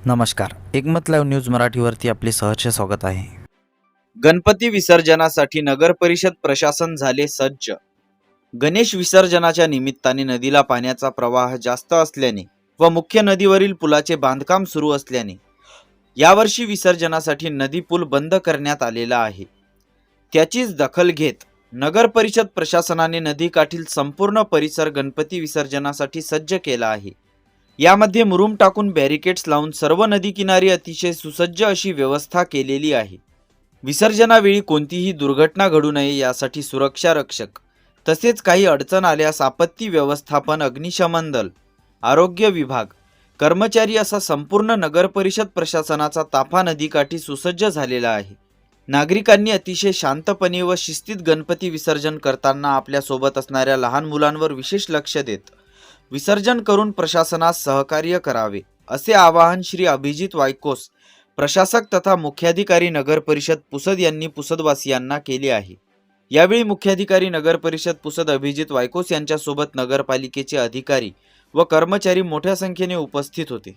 नमस्कार. एकमत live news मराठीवरती आपले सहर्ष स्वागत आहे. गणपती विसर्जनासाठी नगर परिषद प्रशासन झाले सज्ज. गणेश विसर्जनाच्या निमित्ताने नदीला पाण्याचा प्रवाह जास्त असल्याने व मुख्य नदीवरील पुलाचे बांधकाम सुरू असल्याने यावर्षी विसर्जनासाठी नदी पूल बंद करण्यात आलेला आहे. त्याचीच दखल घेत नगर परिषद प्रशासनाने नदीकाठील संपूर्ण परिसर गणपती विसर्जनासाठी सज्ज केला आहे. यामध्ये मुरुम टाकून बॅरिकेड्स लावून सर्व नदी किनारी अतिशय सुसज्ज अशी व्यवस्था केलेली आहे. विसर्जनावेळी कोणतीही दुर्घटना घडू नये यासाठी सुरक्षा रक्षक तसेच काही अडचण आल्यास आपत्ती व्यवस्थापन अग्निशमन दल आरोग्य विभाग कर्मचारी असा संपूर्ण नगर परिषद प्रशासनाचा ताफा नदीकाठी सुसज्ज झालेला आहे. नागरिकांनी अतिशय शांतपणे व शिस्तीत गणपती विसर्जन करताना आपल्यासोबत असणाऱ्या लहान मुलांवर विशेष लक्ष देत विसर्जन करून प्रशासनास सहकार्य करावे असे आवाहन श्री अभिजित वायकोस प्रशासक तथा मुख्याधिकारी नगर परिषद पुसद यांनी पुसदवासियांना केले आहे. यावेळी मुख्याधिकारी नगर परिषद पुसद अभिजित वायकोस यांच्यासोबत नगरपालिकेचे अधिकारी व कर्मचारी मोठ्या संख्येने उपस्थित होते.